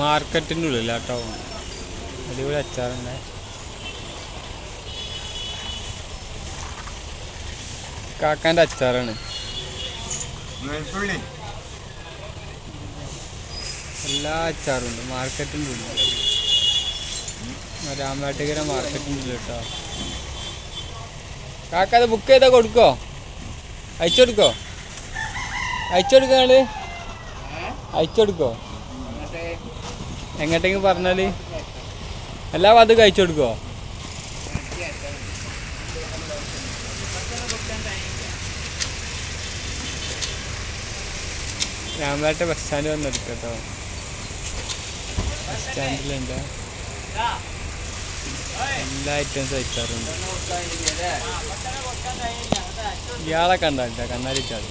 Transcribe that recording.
മാർക്കറ്റിന്റെ ഉള്ളിൽ കേട്ടോ അടിപൊളി അച്ചാറുണ്ട്. കാക്കാന്റെ അച്ചാറാണ്. എല്ലാ അച്ചാറും ഉണ്ട്. മാർക്കറ്റിന്റെ ഉള്ളിൽ. രാമനാട്ടുകര മാർക്കറ്റിന്റെ ഉള്ളിൽ കേട്ടോ കാക്ക അത് ബുക്ക് ചെയ്താൽ കൊടുക്കോ? അയച്ചു കൊടുക്കോ? അയച്ചു കൊടുക്കോ നിങ്ങൾ അയച്ചു കൊടുക്കോ? എങ്ങോട്ടെങ്കിലും പറഞ്ഞാൽ എല്ലാ അത് കഴിച്ചു കൊടുക്കോ രാമനാട്ട് ബസ് സ്റ്റാൻഡ് വന്നെടുക്കും കേട്ടോ ബസ് സ്റ്റാൻഡിലുണ്ട് എല്ലാ ഐറ്റംസ് അയച്ചാറുണ്ട് ഇയാളെ കണ്ടാ കണ്ണാടി ചാടി